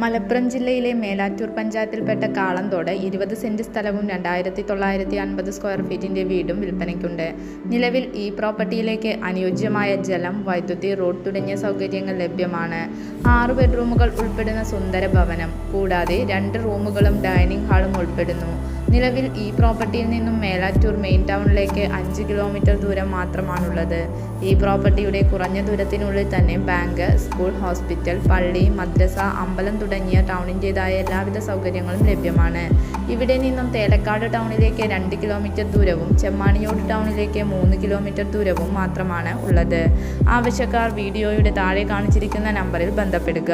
മലപ്പുറം ജില്ലയിലെ മേലാറ്റൂർ പഞ്ചായത്തിൽപ്പെട്ട കാളന്തോട് ഇരുപത് സെന്റ് സ്ഥലവും രണ്ടായിരത്തി തൊള്ളായിരത്തി അൻപത് സ്ക്വയർ ഫീറ്റിന്റെ വീടും വിൽപ്പനയ്ക്കുണ്ട്. നിലവിൽ ഈ പ്രോപ്പർട്ടിയിലേക്ക് അനുയോജ്യമായ ജലം വൈദ്യുതി റോഡ് തുടങ്ങിയ സൗകര്യങ്ങൾ ലഭ്യമാണ്. ആറ് ബെഡ്റൂമുകൾ ഉൾപ്പെടുന്ന സുന്ദര ഭവനം. കൂടാതെ രണ്ട് റൂമുകളും ഡൈനിങ് ഹാളും ഉൾപ്പെടുന്നു. നിലവിൽ ഈ പ്രോപ്പർട്ടിയിൽ നിന്നും മേലാറ്റൂർ മെയിൻ ടൗണിലേക്ക് അഞ്ച് കിലോമീറ്റർ ദൂരം മാത്രമാണുള്ളത്. ഈ പ്രോപ്പർട്ടിയുടെ കുറഞ്ഞ ദൂരത്തിനുള്ളിൽ തന്നെ ബാങ്ക് സ്കൂൾ ഹോസ്പിറ്റൽ പള്ളി മദ്രസ അമ്പലം തുടങ്ങിയ ടൗണിന്റെതായ എല്ലാവിധ സൗകര്യങ്ങളും ലഭ്യമാണ്. ഇവിടെ നിന്നും തേലക്കാട് ടൗണിലേക്ക് രണ്ട് കിലോമീറ്റർ ദൂരവും ചെമ്മാണിയോട് ടൗണിലേക്ക് മൂന്ന് കിലോമീറ്റർ ദൂരവും മാത്രമാണ് ഉള്ളത്. ആവശ്യക്കാർ വീഡിയോയുടെ താഴെ കാണിച്ചിരിക്കുന്ന നമ്പറിൽ ബന്ധപ്പെടുക.